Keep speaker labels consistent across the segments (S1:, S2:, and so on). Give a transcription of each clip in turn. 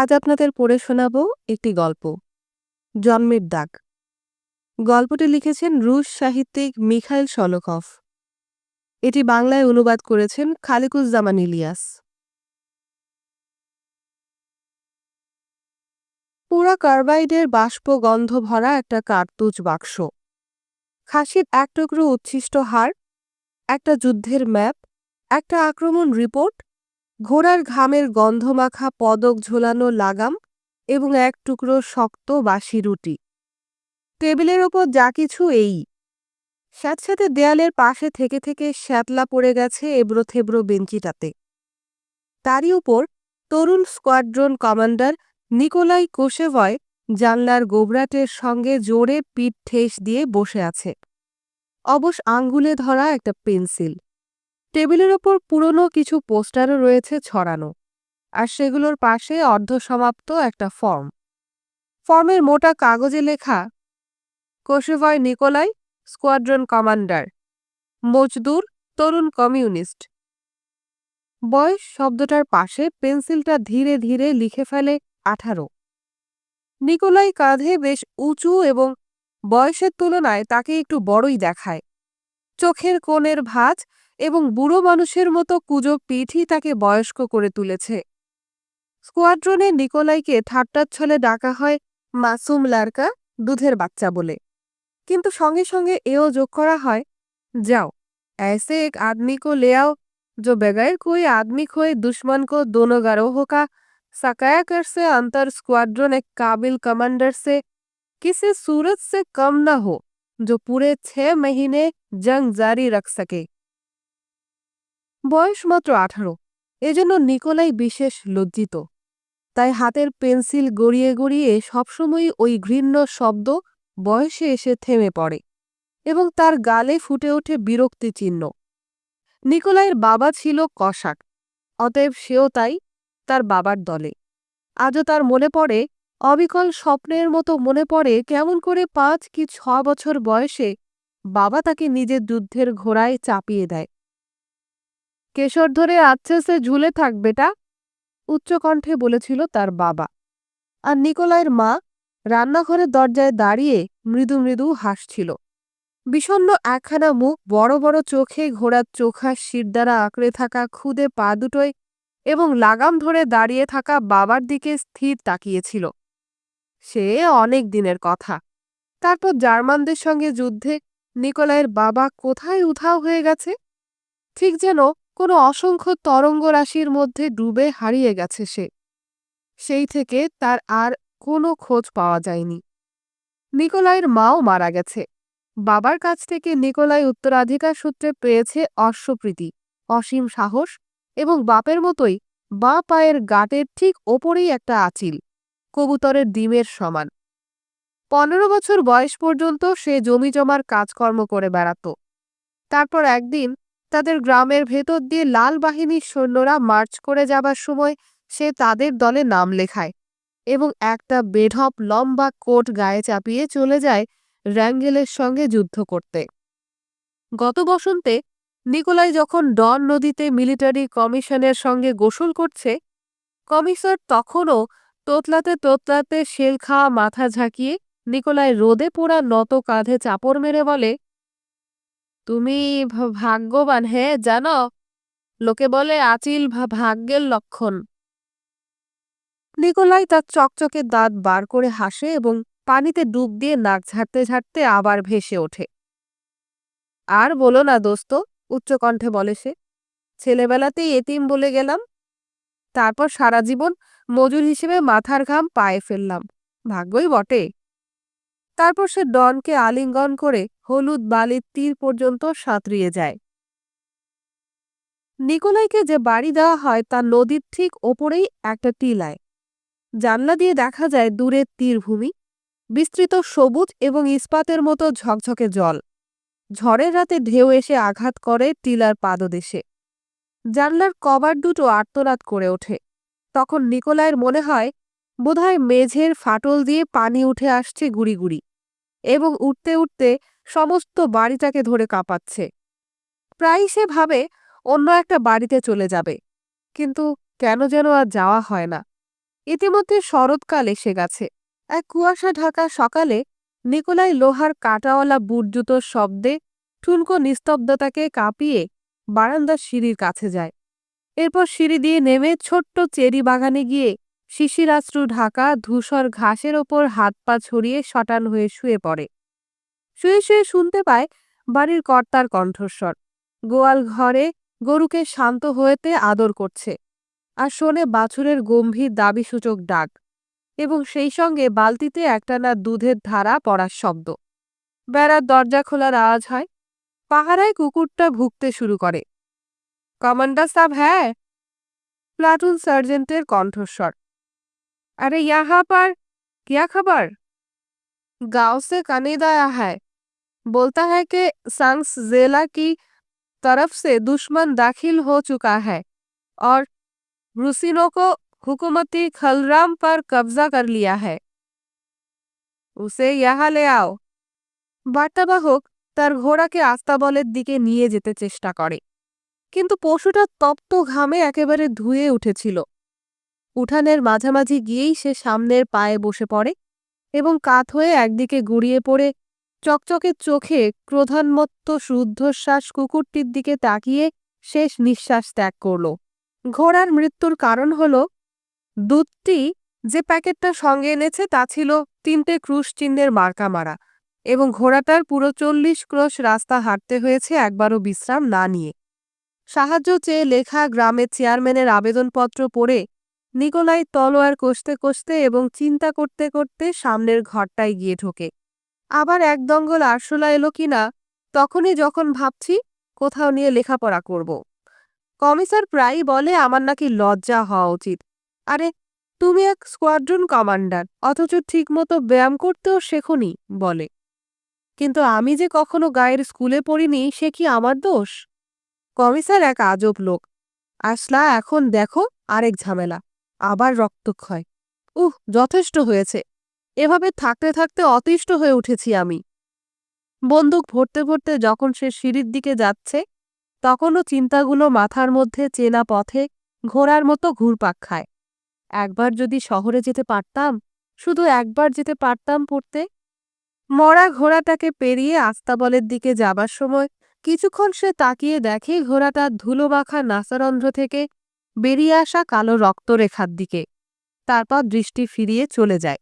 S1: আজ আপনাদের পড়ে শোনাব একটি গল্প। জন্মের দাগ। গল্পটি লিখেছেন রুশ সাহিত্যিক মিখাইল শলকভ এটি বাংলায় অনুবাদ করেছেন খালিকুজ্জামান ইলিয়াস। পুরা কার্বাইডের বাষ্প গন্ধ ভরা একটা কার্তুজ বাক্স। খাসির এক টুকরো উচ্ছিষ্ট হাড়, একটা যুদ্ধের ম্যাপ, একটা আক্রমণ রিপোর্ট ঘোড়ার ঘামের গন্ধমাখা পদক ঝোলানো লাগাম এবং এক টুকরো শক্ত বাসি রুটি। টেবিলের ওপর যা কিছু এই। স্যাঁতস্যাঁতে দেয়ালের পাশে থেকে থেকে শ্যাতলা পড়ে গেছে এবড়ো থেবড়ো বেঞ্চিটাতে। তারই উপর তরুণ স্কোয়াড্রন কমান্ডার নিকোলাই কোশেভয় জানলার গোবরাটের সঙ্গে জোরে পিঠ ঠেস দিয়ে বসে আছে। অবশ আঙ্গুলে ধরা একটা পেন্সিল। টেবিলের ওপর পুরনো কিছু পোস্টারও রয়েছে ছড়ানো, আর সেগুলোর পাশে অর্ধসমাপ্ত একটা ফর্ম। ফর্মের মোটা কাগজে লেখা কোশেভয় নিকোলাই, স্কোয়াড্রন কমান্ডার, মজদুর, তরুণ কমিউনিস্ট। বয়স শব্দটার পাশে পেন্সিলটা ধীরে ধীরে লিখে ফেলে আঠারো। নিকোলাই কাঁধে বেশ উঁচু এবং বয়সের তুলনায় তাকে একটু বড়ই দেখায়। চোখের কোণের ভাঁজ এবং বুড়ো মানুষের মতো কুজো পিঠই তাকে বয়স্ক করে তুলেছে স্কোয়াড্রনে নিকোলাইকে ঠাট্টার ছলে ডাকা হয় মাসুম লারকা দুধের বাচ্চা বলে কিন্তু সঙ্গে সঙ্গে এও যোগ করা হয় যাও ऐसे एक आदमी को ले आओ जो बगैर कोई आदमी खोए दुश्मन को दोनों गरोहों का सकाया कर से अंतर स्क्वाड्रन एक काबिल कमांडर से किसी सूरत से कम न हो जो पूरे छह महीने जंग जारी रख सके বয়স মাত্র আঠারো। এজন্য নিকোলাই বিশেষ লজ্জিত। তাই হাতের পেন্সিল গড়িয়ে গড়িয়ে সবসময়ই ওই ঘৃণ্য শব্দ বয়সে এসে থেমে পড়ে এবং তার গালে ফুটে ওঠে বিরক্তি চিহ্ন। নিকোলাইয়ের বাবা ছিল কষাক অতএব সেও তাই তার বাবার দলে। আজও তার মনে পড়ে, অবিকল স্বপ্নের মতো মনে পড়ে কেমন করে পাঁচ কি ছ বছর বয়সে বাবা তাকে নিজের যুদ্ধের ঘোড়ায় চাপিয়ে দেয়। কেশর ধরে আচ্ছে সে ঝুলে থাক বেটা উচ্চকণ্ঠে বলেছিল তার বাবা। আর নিকোলাইয়ের মা রান্নাঘরের দরজায় দাঁড়িয়ে মৃদু মৃদু হাসছিল। বিষণ্ন একখানা মুখ বড় বড় চোখে ঘোড়ার চোখা শির দ্বারা আঁকড়ে থাকা খুদে পা দুটোয় এবং লাগাম ধরে দাঁড়িয়ে থাকা বাবার দিকে স্থির তাকিয়েছিল। সে অনেক দিনের কথা। তারপর জার্মানদের সঙ্গে যুদ্ধে নিকোলাইয়ের বাবা কোথায় উধাও হয়ে গেছে? ঠিক যেন কোনো অসংখ্য তরঙ্গ রাশির মধ্যে ডুবে হারিয়ে গেছে সে। সেই থেকে তার আর কোনো খোঁজ পাওয়া যায়নি। নিকোলাইয়ের মাও মারা গেছে। বাবার কাছ থেকে নিকোলাই উত্তরাধিকার সূত্রে পেয়েছে অশ্বপ্রীতি, অসীম সাহস এবং বাপের মতোই বাঁ পায়ের গাটের ঠিক ওপরেই একটা আচিল, কবুতরের ডিমের সমান। পনেরো বছর বয়স পর্যন্ত সে জমি জমার কাজকর্ম করে বেড়াত। তারপর একদিন তাদের গ্রামের ভেতর দিয়ে লাল বাহিনীর সৈন্যরা মার্চ করে যাবার সময় সে তাদের দলে নাম লেখায় এবং একটা বেঢপ লম্বা কোট গায়ে চাপিয়ে চলে যায় র্যাঙ্গেলের সঙ্গে যুদ্ধ করতে। গত বসন্তে নিকোলাই যখন ডন নদীতে মিলিটারি কমিশনের সঙ্গে গোসল করছে কমিশর তখনও তোতলাতে তোতলাতে শেল খাওয়া মাথা ঝাঁকিয়ে নিকোলাই রোদে পোড়া নত কাঁধে চাপড় মেরে বলে তুমি ভাগ্যবান, হে, জানো? লোকে বলে আচিল ভাগ্যের লক্ষণ। নিকোলাই তার চকচকে দাঁত বার করে হাসে এবং পানিতে ডুব দিয়ে নাক ঝাড়তে ঝাড়তে আবার ভেসে ওঠে। আর বলো না, দোস্ত, উচ্চকণ্ঠে বলে সে, ছেলেবেলাতেই এতিম বলে গেলাম, তারপর সারা জীবন মজুর হিসেবে মাথার ঘাম পায়ে ফেললাম, ভাগ্যই বটে। তারপর সে ডনকে আলিঙ্গন করে হলুদ বালির তীর পর্যন্ত সাঁতরিয়ে যায়। নিকোলাইকে যে বাড়ি দেওয়া হয় তা নদীর ঠিক ওপরেই একটা টিলায়। জানলা দিয়ে দেখা যায় দূরের তীরভূমি, বিস্তৃত সবুজ এবং ইস্পাতের মতো ঝকঝকে জল। ঝড়ের রাতে ঢেউ এসে আঘাত করে টিলার পাদদেশে। জানলার কভার দুটো আর্তনাদ করে ওঠে। তখন নিকোলাইয়ের মনে হয়, বোধহয় মেঝের ফাটল দিয়ে পানি উঠে আসছে গুড়ি গুড়ি এবং উঠতে উঠতে সমস্ত বাড়িটাকে ধরে কাঁপাচ্ছে। প্রায়ই সে ভাবে অন্য একটা বাড়িতে চলে যাবে, কিন্তু কেন যেন আর যাওয়া হয় না। ইতিমধ্যে শরৎকাল এসে গেছে। এক কুয়াশা ঢাকা সকালে নিকোলাই লোহার কাটাওয়ালা বুট জুতোর শব্দে ঠুনকো নিস্তব্ধতাকে কাঁপিয়ে বারান্দার সিঁড়ির কাছে যায়। এরপর সিঁড়ি দিয়ে নেমে ছোট্ট চেরি বাগানে গিয়ে শিশিরাশ্রু ঢাকা ধূসর ঘাসের ওপর হাত পা ছড়িয়ে শটান হয়ে শুয়ে পড়ে। শুয়ে শুয়ে শুনতে পায় বাড়ির কর্তার কণ্ঠস্বর। গোয়াল ঘরে গরুকে শান্ত হয়েতে আদর করছে আর শোনে বাছুরের গম্ভীর দাবিসূচক ডাক এবং সেই সঙ্গে বালতিতে একটানা দুধের ধারা পড়ার শব্দ। বেড়ার দরজা খোলার আওয়াজ হয়। পাহারায় কুকুরটা ভুগতে শুরু করে। কমান্ডার সাব হ্যাঁ? প্লাটুন সার্জেন্টের কণ্ঠস্বর। আরে ইয়াহা পার কিয়া খাবার? গাঁও সে দায়া হ্যায়। बोलता है कि संस जेला की तरफ से दुश्मन दाखिल हो चुका है और रूसिनों को हुकूमती खलराम पर कब्जा कर लिया है उसे यहाँ ले आओ বার্তাবাহক তার ঘোড়াকে আস্তাবলের দিকে নিয়ে যেতে চেষ্টা করে কিন্তু পশুটা তপ্ত ঘামে একেবারে ধুয়ে উঠেছিল উঠানের মাঝামাঝি গিয়েই সে সামনের পায়ে বসে পড়ে এবং কাত হয়ে একদিকে গুড়িয়ে পড়ে চকচকে চোখে ক্রোধান্মত্ত শুদ্ধশ্বাস কুকুরটির দিকে তাকিয়ে শেষ নিঃশ্বাস ত্যাগ করল। ঘোড়ার মৃত্যুর কারণ হল, দুধটি যে প্যাকেটটা সঙ্গে এনেছে তা ছিল তিনটে ক্রুশ চিহ্নের মার্কা মারা এবং ঘোড়াটার পুরো চল্লিশ ক্রোশ রাস্তা হাঁটতে হয়েছে একবারও বিশ্রাম না নিয়ে। সাহায্য চেয়ে লেখা গ্রামের চেয়ারম্যানের আবেদনপত্র পড়ে নিকোলাই তলোয়ার কষতে কষতে এবং চিন্তা করতে করতে সামনের ঘরটায় গিয়ে ঢোকে। আবার এক দঙ্গল আরশোলা এলো কিনা তখনই যখন ভাবছি, কোথাও নিয়ে লেখাপড়া করব। কমিসার প্রায়ই বলে, আমার নাকি লজ্জা হওয়া উচিত। আরে, তুমি এক স্কোয়াড্রন কমান্ডার, অথচ ঠিকমতো ব্যায়াম করতেও শেখনি, বলে। কিন্তু আমি যে কখনো গায়ের স্কুলে পড়িনি, সে কি আমার দোষ? কমিসার এক আজব লোক। আসলা, এখন দেখো, আরেক ঝামেলা। আবার রক্তক্ষয়। উহ, যথেষ্ট হয়েছে। এভাবে থাকতে থাকতে অতিষ্ঠ হয়ে উঠেছি আমি। বন্দুক ভরতে ভরতে যখন সে সিঁড়ির দিকে যাচ্ছে, তখনও চিন্তাগুলো মাথার মধ্যে চেনা পথে ঘোড়ার মতো ঘুরপাক খায়। একবার যদি শহরে যেতে পারতাম, শুধু একবার যেতে পারতাম পড়তে। মরা ঘোড়াটাকে পেরিয়ে আস্তাবলের দিকে যাবার সময় কিছুক্ষণ সে তাকিয়ে দেখে ঘোড়াটা ধুলোবাখা নাসারন্ধ্র থেকে বেরিয়ে আসা কালো রক্তরেখার দিকে। তারপর দৃষ্টি ফিরিয়ে চলে যায়।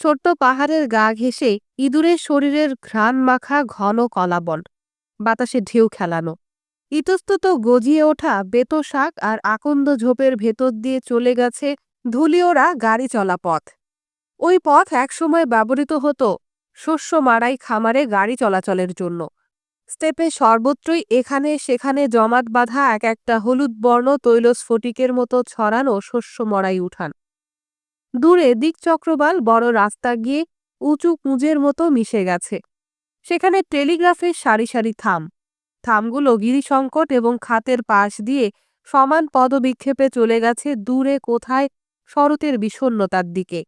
S1: ছোট্ট পাহাড়ের গা ঘেঁষে ইঁদুরের শরীরের ঘ্রাণ মাখা ঘন কলাবন। বাতাসে ঢেউ খেলানো। ইতস্তত গজিয়ে ওঠা বেতো শাক আর আকন্দ ঝোপের ভেতর দিয়ে চলে গেছে ধুলিওরা গাড়ি চলা পথ। ওই পথ একসময় ব্যবহৃত হতো শস্য মারাই খামারে গাড়ি চলাচলের জন্য। স্টেপে সর্বত্রই এখানে সেখানে জমাট বাঁধা এক একটা হলুদ বর্ণ তৈলস্ফটিকের মতো ছড়ানো শস্য মরাই উঠান। দূরে দিকচক্রবাল বড় রাস্তা গিয়ে উঁচু কুঁজের মতো মিশে গেছে। সেখানে টেলিগ্রাফের সারি সারি থাম। থামগুলো গিরিসংকট এবং খাতের পাশ দিয়ে সমান পদবিক্ষেপে চলে গেছে দূরে কোথায় শরতের বিষণ্নতার দিকে।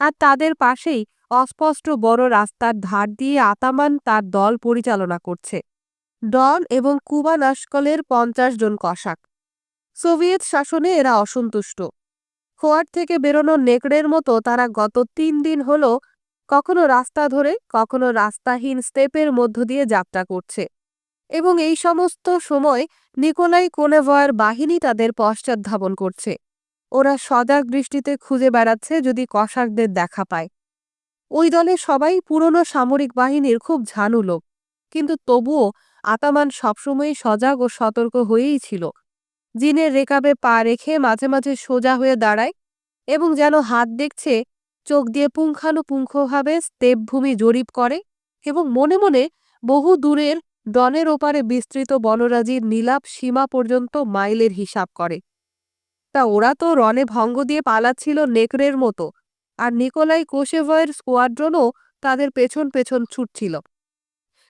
S1: আর তাদের পাশেই অস্পষ্ট বড় রাস্তার ধার দিয়ে আতামান তার দল পরিচালনা করছে। ডন এবং কুবা নাস্কলের পঞ্চাশ জন কষাক সোভিয়েত শাসনে এরা অসন্তুষ্ট। খোয়ার থেকে বেরোনো নেকড়ের মতো তারা গত তিন দিন হল কখনো রাস্তা ধরে, কখনো রাস্তাহীন স্টেপের মধ্য দিয়ে যাত্রা করছে। এবং এই সমস্ত সময় নিকোলাই কোনেভয়ের বাহিনী তাদের পশ্চাৎধাবন করছে। ওরা সজাগ দৃষ্টিতে খুঁজে বেড়াচ্ছে যদি কষাকদের দেখা পায়। ওই দলে সবাই পুরনো সামরিক বাহিনীর খুব ঝানু লোক। কিন্তু তবুও আতামান সবসময়ই সজাগ ও সতর্ক হয়েই ছিল। জিনের রেকাবে পা রেখে মাঝে মাঝে সোজা হয়ে দাঁড়ায় এবং যেন হাত দেখছে, চোখ দিয়ে পুঙ্খানুপুঙ্খভাবে স্তেপভূমি জরিপ করে এবং মনে মনে বহু দূরের ডনের ওপারে বিস্তৃত বনরাজির নীলাপ সীমা পর্যন্ত মাইলের হিসাব করে। তা ওরা তো রনে ভঙ্গ দিয়ে পালাচ্ছিল নেকড়ের মতো আর নিকোলাই কোশেভয়ের স্কোয়াড্রনও তাদের পেছন পেছন ছুটছিল।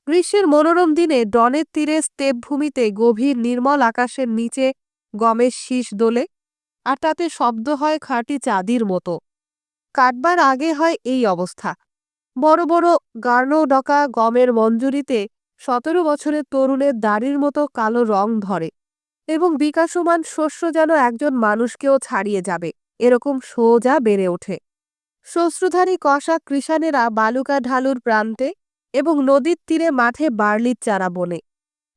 S1: গ্রীষ্মের মনোরম দিনে ডনের তীরে স্তেপভূমিতে গভীর নির্মল আকাশের নিচে গমের শীষ দোলে, আর তাতে শব্দ হয় খাঁটি চাঁদির মতো। কাটবার আগে হয় এই অবস্থা। বড় বড় গার্নো ডকা গমের মঞ্জুরিতে সতেরো বছরের তরুণের দাড়ির মতো কালো রং ধরে এবং বিকাশমান শস্য যেন একজন মানুষকেও ছাড়িয়ে যাবে, এরকম সোজা বেড়ে ওঠে। শ্বশ্রুধারী কষা কৃষানেরা বালুকা ঢালুর প্রান্তে এবং নদীর তীরে মাঠে বার্লির চারা বনে।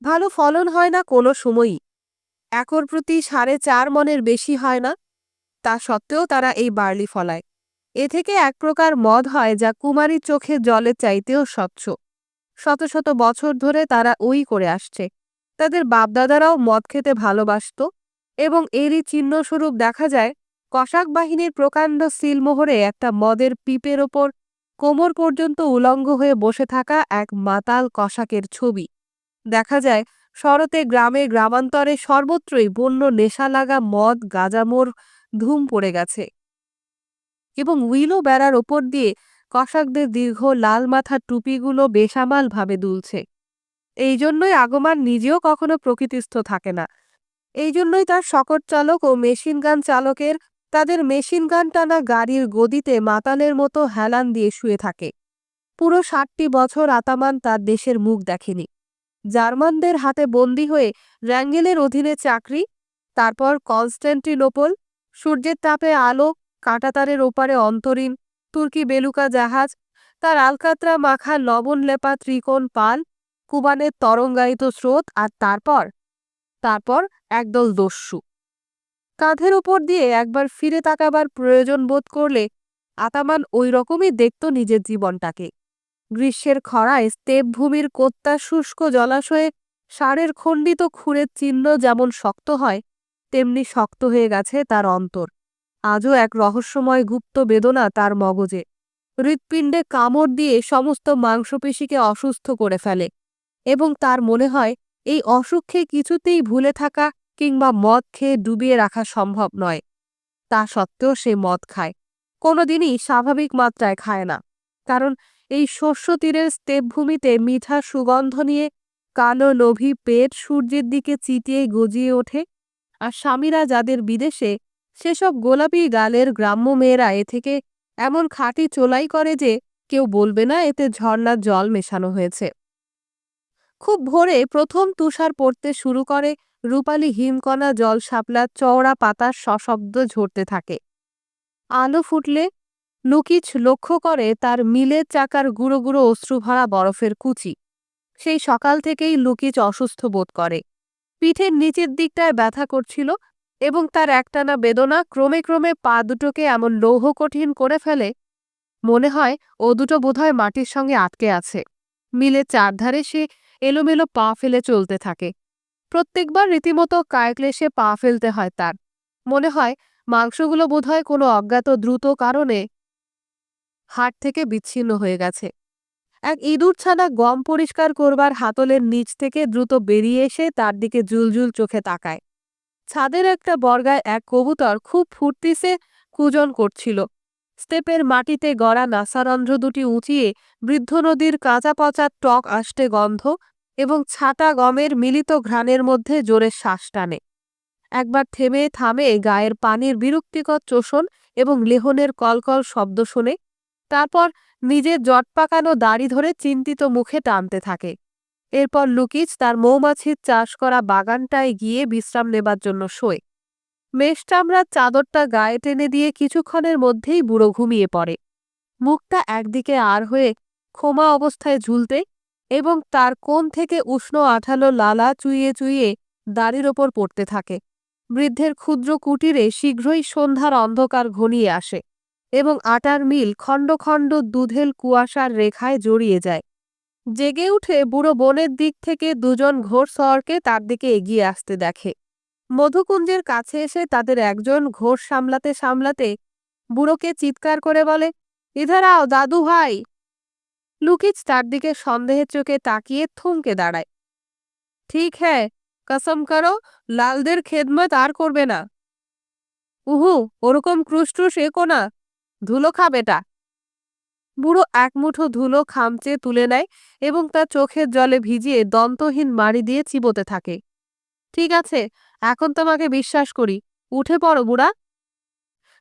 S1: ভালো ফলন হয় না কোনো সময়ই। একর প্রতি সাড়ে চার মনের বেশি হয় না? তা সত্ত্বেও তারা এই বার্লি ফলায়। এ থেকে এক প্রকার মদ হয় যা কুমারী চোখে জলের চাইতেও স্বচ্ছ। শত শত বছর ধরে তারা ওই করে আসছে। তাদের বাপদাদারাও মদ খেতে ভালোবাসত এবং এরই চিহ্নস্বরূপ দেখা যায়, কসাক বাহিনীর প্রকাণ্ড সিলমোহরে একটা মদের পিপের ওপর কোমর পর্যন্ত উলঙ্গ হয়ে বসে থাকা এক মাতাল কসাকের ছবি। দেখা যায় শরতে গ্রামে গ্রামান্তরে সর্বত্রই বন্য নেশা লাগা মদ গাজামোর ধুম পড়ে গেছে এবং উইলো বেড়ার ওপর দিয়ে কসাকদের দীর্ঘ লাল মাথার টুপিগুলো বেসামালভাবে দুলছে। এই জন্যই আগমান নিজেও কখনো প্রকৃতিস্থ থাকে না। এই জন্যই তার শকট চালক ও মেশিন গান চালকের তাদের মেশিন গান টানা গাড়ির গদিতে মাতালের মতো হেলান দিয়ে শুয়ে থাকে। পুরো ষাটটি বছর আতামান তার দেশের মুখ দেখেনি। জার্মানদের হাতে বন্দী হয়ে র্যাঙ্গেলের অধীনে চাকরি, তারপর কনস্ট্যান্টিনোপল সূর্যের তাপে আলো, কাঁটাতারের ওপারে অন্তরীণ, তুর্কি বেলুকা জাহাজ, তার আলকাত্রা মাখা লবণ লেপা ত্রিকোণ পাল, কুবানের তরঙ্গায়িত স্রোত আর তারপর তারপর একদল দস্যু। কাঁধের ওপর দিয়ে একবার ফিরে তাকাবার প্রয়োজন বোধ করলে আতামান ওই রকমই দেখত নিজের জীবনটাকে। গ্রীষ্মের খরায় স্টেপ ভূমির কোত্তা শুষ্ক জলাশয়ে সারের খণ্ডিত খুঁড়ের চিহ্ন যেমন শক্ত হয়, তেমনি শক্ত হয়ে গেছে তার অন্তর। আজও এক রহস্যময় গুপ্ত বেদনা তার মগজে। হৃৎপিণ্ডে কামড় দিয়ে সমস্ত মাংসপেশিকে অসুস্থ করে ফেলে এবং তার মনে হয়, এই অসুখে কিছুতেই ভুলে থাকা কিংবা মদ খেয়ে ডুবিয়ে রাখা সম্ভব নয়। তা সত্ত্বেও সে মদ খায়। কোনোদিনই স্বাভাবিক মাত্রায় খায় না। কারণ এই শস্য তীরের স্টেপভূমিতে মিঠা সুগন্ধ নিয়ে কালো লোভী পেট সূর্যের দিকে চিটিয়ে গজিয়ে ওঠে। আর স্বামীরা যাদের বিদেশে, সেসব গোলাপি গালের গ্রাম্য মেয়েরা এ থেকে এমন খাঁটি চোলাই করে যে কেউ বলবে না এতে ঝর্ণার জল মেশানো হয়েছে। খুব ভোরে প্রথম তুষার পড়তে শুরু করে, রূপালি হিমকণা জল শাপলা চওড়া পাতার সশব্দ ঝরতে থাকে। আলো ফুটলে লুকিচ লক্ষ্য করে তার মিলের চাকার গুঁড়ো গুঁড়ো অশ্রুভরা বরফের কুচি। সেই সকাল থেকেই লুকিচ অসুস্থ বোধ করে। পিঠের নিচের দিকটায় ব্যথা করছিল এবং তার একটানা বেদনা ক্রমে ক্রমে পা দুটোকে এমন লৌহ কঠিন করে ফেলে, মনে হয় ও দুটো বোধহয় মাটির সঙ্গে আটকে আছে। মিলে চারধারে সে এলোমেলো পা ফেলে চলতে থাকে। প্রত্যেকবার রীতিমতো কায়ক্লেশে পা ফেলতে হয় তার। মনে হয় মাংসগুলো বোধহয় কোনো অজ্ঞাত দ্রুত কারণে হাট থেকে বিচ্ছিন্ন হয়ে গেছে। এক ইঁদুর ছানা গম পরিষ্কার করবার হাতলের নিচ থেকে দ্রুত বেরিয়ে এসে তার দিকে জুলজুল চোখে তাকায়। ছাদের একটা বর্গায় এক কবুতর খুব ফুর্তিসে কুজন করছিল। স্টেপের মাটিতে গড়া নাসারন্ধ্র দুটি উঁচিয়ে বৃদ্ধ নদীর কাঁচা পচা টক আষ্টে গন্ধ এবং ছাটা গমের মিলিত ঘ্রাণের মধ্যে জোরে শ্বাস টানে। একবার থেমে থামে গায়ের পানির বিরক্তিকর চোষণ এবং লেহনের কলকল শব্দ শুনে তারপর নিজের জট পাকানো দাড়ি ধরে চিন্তিত মুখে টানতে থাকে। এরপর লুকিচ তার মৌমাছির চাষ করা বাগানটায় গিয়ে বিশ্রাম নেবার জন্য শোয়। মেষ চামড়ার চাদরটা গায়ে টেনে দিয়ে কিছুক্ষণের মধ্যেই বুড়ো ঘুমিয়ে পড়ে। মুখটা একদিকে আর হয়ে খোমা অবস্থায় ঝুলতে এবং তার কোণ থেকে উষ্ণ আঠালো লালা চুইয়ে চুইয়ে দাড়ির ওপর পড়তে থাকে। বৃদ্ধের ক্ষুদ্র কুটিরে শীঘ্রই সন্ধ্যার অন্ধকার ঘনিয়ে আসে। এবং আটার মিল খণ্ড খণ্ড দুধেল কুয়াশার রেখায় জড়িয়ে যায়। জেগে উঠে বুড়ো বনের দিক থেকে দুজন ঘোর শহরকে তার দিকে এগিয়ে আসতে দেখে। মধুকুঞ্জের কাছে এসে তাদের একজন ঘোর সামলাতে সামলাতে বুড়োকে চিৎকার করে বলে, ইধার আও, দাদু ভাই! লুকিচ তার দিকে সন্দেহের চোখে তাকিয়ে থমকে দাঁড়ায়। ঠিক হ্যাঁ কসম করো, লালদের খেদমত আর করবে না। উহু, ওরকম ক্রুশটুস একো না। ধুলো খা বেটা বুড়ো এক মুঠো ধুলো খামচে তুলে নেয় এবং তার চোখের জলে ভিজিয়ে দন্তহীন মাড়ি দিয়ে চিবোতে থাকে। ঠিক আছে, এখন তোমাকে বিশ্বাস করি, উঠে পড়ো বুড়া।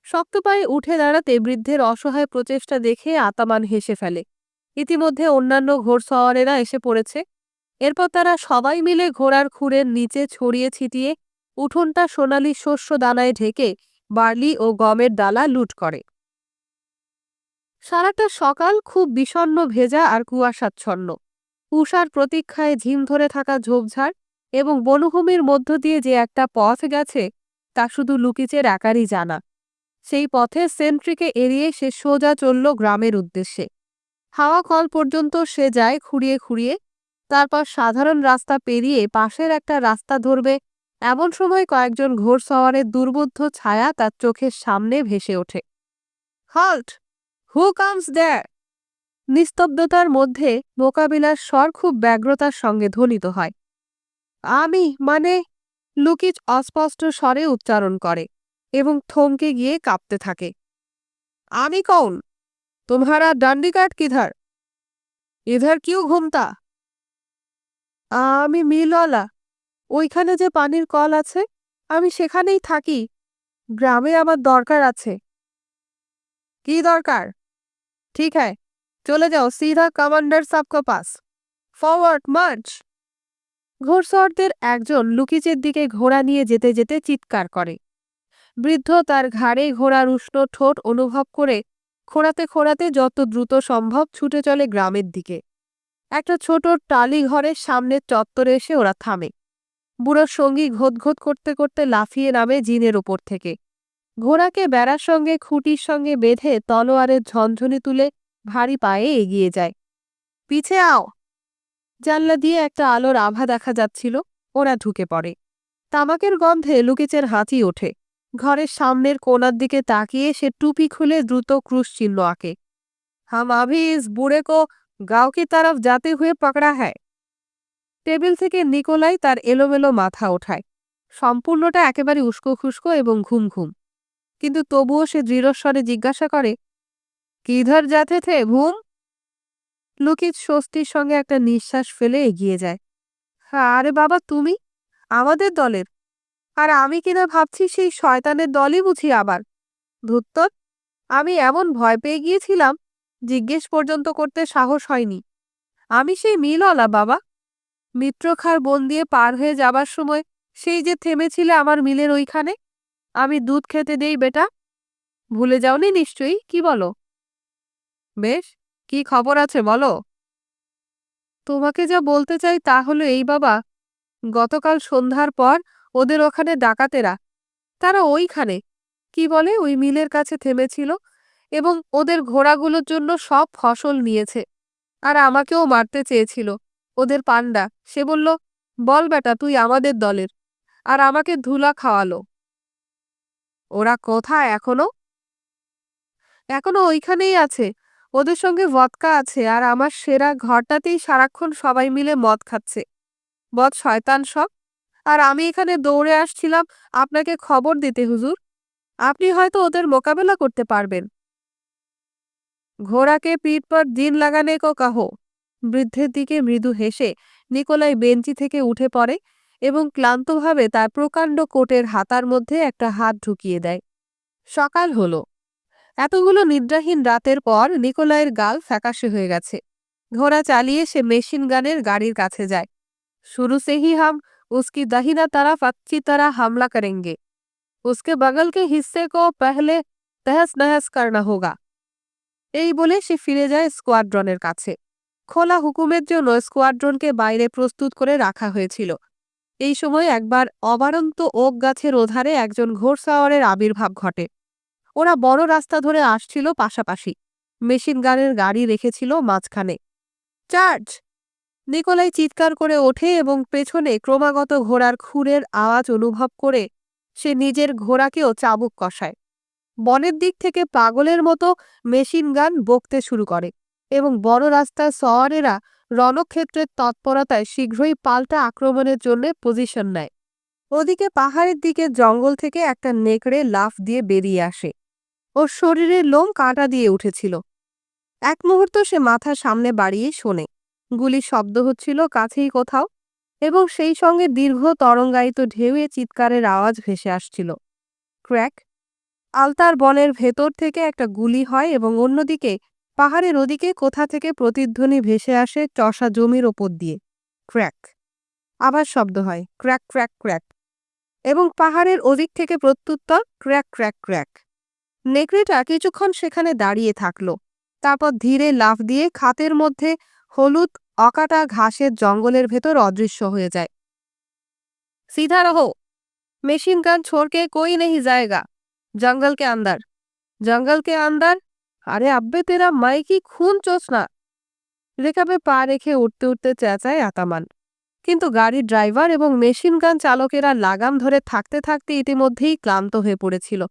S1: শক্ত পায়ে উঠে দাঁড়াতে বৃদ্ধের অসহায় প্রচেষ্টা দেখে আতামান হেসে ফেলে। ইতিমধ্যে অন্যান্য ঘোড় সওয়ারেরা এসে পড়েছে। এরপর তারা সবাই মিলে ঘোড়ার খুঁড়ের নিচে ছড়িয়ে ছিটিয়ে উঠোনটা সোনালি শস্য দানায় ঢেকে বার্লি ও গমের ডালা লুট করে। সারাটা সকাল খুব বিষণ্ণ, ভেজা আর কুয়াশাচ্ছন্ন। উষার প্রতীক্ষায় ঝিম ধরে থাকা ঝোপঝাড় এবং বনভূমির মধ্য দিয়ে যে একটা পথ গেছে, তা শুধু লুকিচের একারই জানা। সেই পথে সেন্ট্রিকে এড়িয়ে সে সোজা চলল গ্রামের উদ্দেশ্যে। হাওয়া কল পর্যন্ত সে যায় খুঁড়িয়ে খুঁড়িয়ে, তারপর সাধারণ রাস্তা পেরিয়ে পাশের একটা রাস্তা ধরবে। এমন সময় কয়েকজন ঘোড়সওয়ারের দুর্বোধ্য ছায়া তার চোখের সামনে ভেসে ওঠে। হল্ট! হু কামস দ্যার নিস্তব্ধতার মধ্যে মোকাবিলার স্বর খুব ব্যগ্রতার সঙ্গে ধ্বনিত হয়। আমি মানে লুকিচ অস্পষ্ট স্বরে উচ্চারণ করে এবং থমকে গিয়ে কাঁপতে থাকে। আমি কৌন? তোমারা ডান্ডি কাট কিধার? ইধার কিউ ঘুমতা? আমি মিলওয়ালা। ওইখানে যে পানির কল আছে, আমি সেখানেই থাকি। গ্রামে আমার দরকার আছে। কি দরকার? ঠিক হ্যায় চলে যাও সিধা কমান্ডার সাবকা পাস ফরওয়ার্ড মার্চ ঘোড়সওয়ারদের একজন লুকিচের দিকে ঘোড়া নিয়ে যেতে যেতে চিৎকার করে। বৃদ্ধ তার ঘাড়ে ঘোড়ার উষ্ণ ঠোঁট অনুভব করে খোঁড়াতে খোঁড়াতে যত দ্রুত সম্ভব ছুটে চলে গ্রামের দিকে। একটা ছোট টালি ঘরের সামনের চত্বরে এসে ওরা থামে। বুড়োর সঙ্গী ঘোতঘোত করতে করতে লাফিয়ে নামে জিনের ওপর থেকে। ঘোড়াকে বেড়ার সঙ্গে খুঁটির সঙ্গে বেঁধে তলোয়ারের ঝনঝনি তুলে ভারী পায়ে এগিয়ে যায়। পিছে আও! জানলা দিয়ে একটা আলোর আভা দেখা যাচ্ছিল, ওরা ঢুকে পড়ে। তামাকের গন্ধে লুকিচের হাঁচি ওঠে। ঘরের সামনের কোনার দিকে তাকিয়ে সে টুপি খুলে দ্রুত ক্রুশ চিহ্ন আঁকে। হাম আভি ইস বুড়ে কো, গাঁও তরফ যাতে হুয়ে পকড়া হ্যায়? টেবিল থেকে নিকোলাই তার এলোমেলো মাথা ওঠায়। সম্পূর্ণটা একেবারে উস্কো খুস্কো এবং ঘুম ঘুম। কিন্তু তবুও সে দৃঢ়স্বরে জিজ্ঞাসা করে কিধর যাতে থে ঘুম লুকিত স্বস্তির সঙ্গে একটা নিঃশ্বাস ফেলে এগিয়ে যায়। আরে বাবা, তুমি? আমাদের দলের? আর আমি কিনা ভাবছি সেই শয়তানের দলই বুঝি আবার। ধুত্তর আমি এমন ভয় পেয়ে গিয়েছিলাম, জিজ্ঞেস পর্যন্ত করতে সাহস হয়নি। আমি সেই মিলওয়ালা, বাবা। মিত্রখার বন দিয়ে পার হয়ে যাবার সময় সেই যে থেমেছিলে আমার মিলের ওইখানে আমি দুধ খেতে দেই, বেটা? ভুলে যাওনি নিশ্চয়ই? কি বলো? বেশ, কি খবর আছে বলো? তোমাকে যা বলতে চাই তা হলো এই, বাবা। গতকাল সন্ধ্যার পর ওদের ওখানে ডাকাতেরা, তারা ওইখানে, কি বলে, ওই মিলের কাছে থেমেছিল এবং ওদের ঘোড়াগুলোর জন্য সব ফসল নিয়েছে। আর আমাকেও মারতে চেয়েছিল। ওদের পান্ডা সে বলল, বল বেটা, তুই আমাদের দলের। আর আমাকে ধুলা খাওয়ালো। ওরা কোথায় এখনও? এখনও ওইখানেই আছে। ওদের সঙ্গে ভদকা আছে আর আমার সেরা ঘরটাতেই সারাক্ষণ সবাই মিলে মদ খাচ্ছে। বদ শয়তান সব। আর আমি এখানে দৌড়ে আসছিলাম, আপনাকে খবর দিতে হুজুর। আপনি হয়তো ওদের মোকাবেলা করতে পারবেন। ঘোড়াকে পিঠ পর দিন লাগানে কো কাহো। বৃদ্ধের দিকে মৃদু হেসে নিকোলাই বেঞ্চি থেকে উঠে পড়ে এবং ক্লান্তভাবে তার প্রকাণ্ড কোটের হাতার মধ্যে একটা হাত ঢুকিয়ে দেয় সকাল হলো এতগুলো নিদ্রাহীন রাতের পর নিকোলাইয়ের গাল ফ্যাকাশে হয়ে গেছে ঘোড়া চালিয়ে সে মেশিন গানের গাড়ির কাছে যায় শুরু সে হি হাম उसकी दाहिना तरफ अच्छी तरह हमला करेंगे उसके बगल के हिस्से को पहले तहस नहस करना होगा এই বলে সে ফিরে যায় স্কোয়াড্রনের কাছে খোলা হুকুমের জন্য স্কোয়াড্রনকে বাইরে প্রস্তুত করে রাখা হয়েছিল এই সময় একবার অবারন্ত ওক গাছের ওধারে একজন ঘোড়সাওয়ারের আবির্ভাব ঘটে। ওরা বড় রাস্তা ধরে আসছিল পাশাপাশি। মেশিন গানের গাড়ি রেখেছিল মাঝখানে। চার্জ! নিকোলাই চিৎকার করে ওঠে এবং পেছনে ক্রমাগত ঘোড়ার খুরের আওয়াজ অনুভব করে সে নিজের ঘোড়াকেও চাবুক কষায়। বনের দিক থেকে পাগলের মতো মেশিন গান বকতে শুরু করে এবং বড় রাস্তার সওয়ারেরা রণক্ষেত্রের তৎপরতায় শীঘ্রই পাল্টা আক্রমণের জন্য পজিশন নেয়। ওদিকে পাহাড়ের দিকে জঙ্গল থেকে একটা নেকড়ে লাফ দিয়ে বেরিয়ে আসে। ওর শরীরের লোম কাঁটা দিয়ে উঠেছিল। এক মুহূর্ত সে মাথা সামনে বাড়িয়ে শোনে। গুলি শব্দ হচ্ছিল কাছেই কোথাও এবং সেই সঙ্গে দীর্ঘ তরঙ্গায়িত ঢেউয়ে চিৎকারের আওয়াজ ভেসে আসছিল। ক্র্যাক! আলতার বনের ভেতর থেকে একটা গুলি হয় এবং অন্যদিকে পাহাড়ের ওদিকে কোথা থেকে প্রতিধ্বনি ভেসে আসে চষা জমির ওপর দিয়ে। ক্র্যাক। আবার শব্দ হয়। Crack crack crack. এবং পাহাড়ের ওদিক থেকে প্রত্যুত্তর ক্র্যাক ক্র্যাক ক্র্যাক। নেকড়েটা কিছুক্ষণ সেখানে দাঁড়িয়ে থাকল। তারপর ধীরে লাফ দিয়ে খাতের মধ্যে হলুদ, অকাটা ঘাসের জঙ্গলের ভেতর অদৃশ্য হয়ে যায়। সিধা রহ মেশিন গান ছোড়কে কই নেই জায়গা? জঙ্গলকে আন্দার জঙ্গলকে আন্দার আরে আব্বে, তেরা মাই কি খুন চোস না। রেখাবে পা রেখে উঠতে উঠতে চেঁচায় আতামান। কিন্তু গাড়ির ড্রাইভার এবং মেশিন গান চালকেরা লাগাম ধরে থাকতে থাকতে ইতিমধ্যেই ক্লান্ত হয়ে পড়েছিল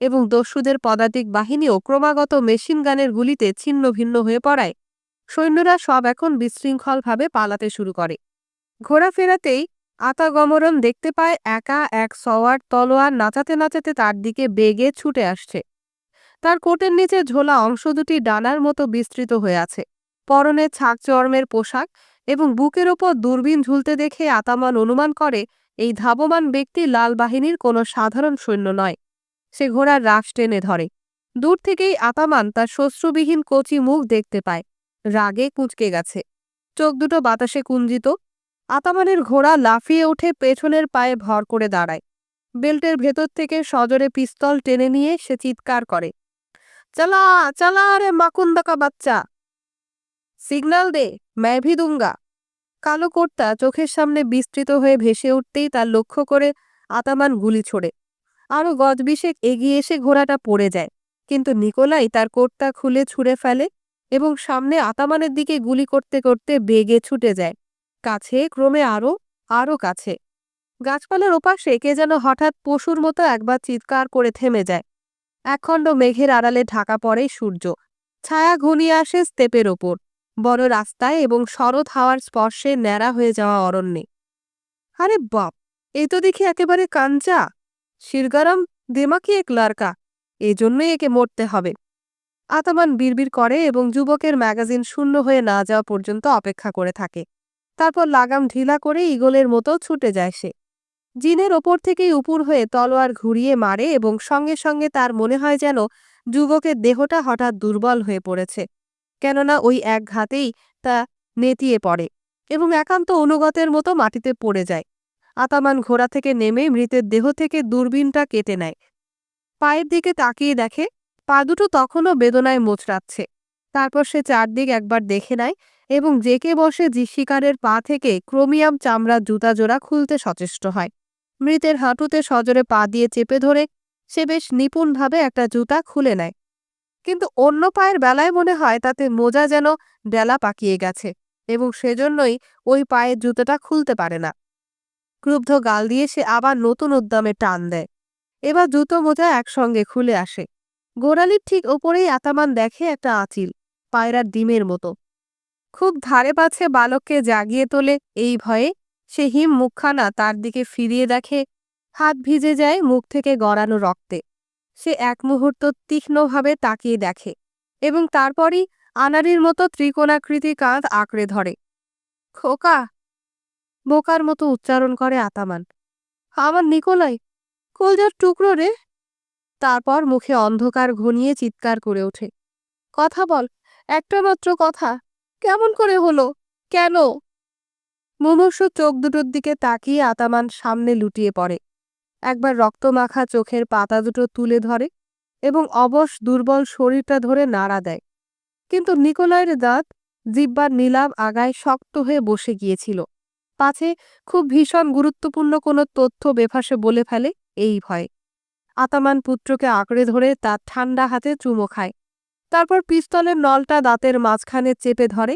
S1: এবং দস্যুদের পদাতিক বাহিনীও ক্রমাগত মেশিন গানের গুলিতে ছিন্ন ভিন্ন হয়ে পড়ায়। সৈন্যরা সব এখন বিশৃঙ্খলভাবে পালাতে শুরু করে। ঘোরাফেরাতেই আতাগমরণ দেখতে পায় একা এক সওয়ার তলোয়ার নাচাতে নাচাতে তার দিকে বেগে ছুটে আসছে। তার কোটের নিচে ঝোলা অংশ দুটি ডানার মতো বিস্তৃত হয়ে আছে। পরনে ছাক চর্মের পোশাক এবং বুকের ওপর দূরবীন ঝুলতে দেখে আতামান অনুমান করে, এই ধাবমান ব্যক্তি লাল বাহিনীর কোনো সাধারণ সৈন্য নয়। সে ঘোড়ার রাশ টেনে ধরে। দূর থেকেই আতামান তার শস্যবিহীন কচি মুখ দেখতে পায়। রাগে কুঁচকে গেছে। চোখ দুটো বাতাসে কুঞ্জিত। আতামানের ঘোড়া লাফিয়ে উঠে পেছনের পায়ে ভর করে দাঁড়ায়। বেল্টের ভেতর থেকে সজরে পিস্তল টেনে নিয়ে সে চিৎকার করে। চালা চালা রে মাকুন্দাকা বাচ্চা সিগন্যাল দে ম্যায় ভি দুঙ্গা কালো কোটটা চোখের সামনে বিস্তৃত হয়ে ভেসে উঠতেই তার লক্ষ্য করে আতামান গুলি ছোড়ে। আরও গজবিশেক এগিয়ে এসে ঘোড়াটা পড়ে যায়। কিন্তু নিকোলাই তার কোটটা খুলে ছুঁড়ে ফেলে এবং সামনে আতামানের দিকে গুলি করতে করতে বেগে ছুটে যায়। কাছে, ক্রমে আরও আরও কাছে। গাছপালার ওপাশে কে যেন হঠাৎ পশুর মতো একবার চিৎকার করে থেমে যায়। একখণ্ড মেঘের আড়ালে ঢাকা পড়ে সূর্য। ছায়া ঘনিয়ে আসে স্তেপের ওপর। বড় রাস্তায় এবং শরৎ হাওয়ার স্পর্শে ন্যাড়া হয়ে যাওয়া অরণ্যে। আরে বাপ, এ তো দেখি একেবারে কাঞ্চা। শিরগারাম দেমাকি এক লারকা এজন্যই একে মরতে হবে। আতামান বিড়বিড় করে এবং যুবকের ম্যাগাজিন শূন্য হয়ে না যাওয়া পর্যন্ত অপেক্ষা করে থাকে। তারপর লাগাম ঢিলা করে ইগলের মতো ছুটে যায় সে। জিনের ওপর থেকেই উপুর হয়ে তলোয়ার ঘুরিয়ে মারে এবং সঙ্গে সঙ্গে তার মনে হয় যেন যুবকের দেহটা হঠাৎ দুর্বল হয়ে পড়েছে, কেননা ওই এক ঘাতেই তা নেতিয়ে পড়ে এবং একান্ত অনুগতের মতো মাটিতে পড়ে যায়। আতামান ঘোড়া থেকে নেমে মৃতের দেহ থেকে দূরবীনটা কেটে নেয়। পায়ের দিকে তাকিয়ে দেখে, পা দুটো তখনও বেদনায় মোচড়াচ্ছে। তারপর সে চারদিক একবার দেখে নেয় এবং জেকে বসে জিশিকারের পা থেকে ক্রোমিয়াম চামড়া জুতা জোড়া খুলতে সচেষ্ট হয়। মৃতের হাঁটুতে সজোরে পা দিয়ে চেপে ধরে সে বেশ নিপুণভাবে একটা জুতা খুলে নেয়। কিন্তু অন্য পায়ের বেলায় মনে হয় তাতে মোজা যেন ডেলা পাকিয়ে গেছে এবং সেজন্যই ওই পায়ের জুতোটা খুলতে পারে না। ক্রুব্ধ গাল দিয়ে সে আবার নতুন উদ্যমে টান দেয়। এবার জুতো মোজা একসঙ্গে খুলে আসে। গোড়ালির ঠিক ওপরেই আতামান দেখে একটা আঁচিল, পায়রার ডিমের মতো। খুব ধারে পাছে বালককে জাগিয়ে তোলে এই ভয়ে সে হিম মুখখানা তার দিকে ফিরিয়ে দেখে, হাত ভিজে যায় মুখ থেকে গড়ানো রক্তে। সে এক মুহূর্ত তীক্ষ্ণভাবে তাকিয়ে দেখে এবং তারপরই আনারির মতো ত্রিকোণাকৃতি কাঁধ আঁকড়ে ধরে। খোকা! বোকার মতো উচ্চারণ করে আতামান। আমার নিকোলাই, কলজার টুকরো রে! তারপর মুখে অন্ধকার ঘনিয়ে চিৎকার করে ওঠে। কথা বল, একটা মাত্র কথা। কেমন করে হলো? কেন? মুমূর্ষ চোখ দুটোর দিকে তাকিয়ে আতামান সামনে লুটিয়ে পড়ে। একবার রক্তমাখা চোখের পাতা দুটো তুলে ধরে এবং অবশ দুর্বল শরীরটা ধরে নাড়া দেয়। কিন্তু নিকোলয়ের দাঁত জিব্বার নীলাভ আগায় শক্ত হয়ে বসে গিয়েছিল। পাছে খুব ভীষণ গুরুত্বপূর্ণ কোনো তথ্য বেফাসে বলে ফেলে এই ভয়ে। আতামান পুত্রকে আঁকড়ে ধরে তার ঠান্ডা হাতে চুমো খায়। তারপর পিস্তলের নলটা দাঁতের মাঝখানে চেপে ধরে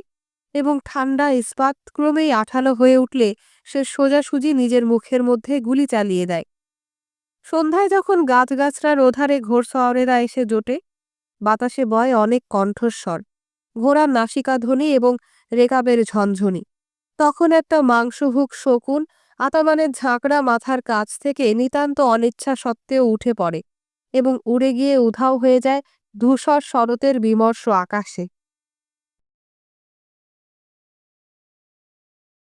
S1: এবং ঠান্ডা ইস্পাত ক্রমেই আঠালো হয়ে উঠলে সে সোজাসুজি নিজের মুখের মধ্যে গুলি চালিয়ে দেয়। সন্ধ্যায় যখন গাছগাছরার ওধারে ঘোর শহরেরা এসে জোটে, বাতাসে বয় অনেক কণ্ঠস্বর, ঘোড়ার নাসিকাধ্বনি এবং রেকাবের ঝনঝনি। তখন একটা মাংসভুক শকুন আতামানের ঝাঁকড়া মাথার কাছ থেকে নিতান্ত অনিচ্ছা সত্ত্বেও উঠে পড়ে এবং উড়ে গিয়ে উধাও হয়ে যায় ধূসর শরতের বিমর্ষ আকাশে।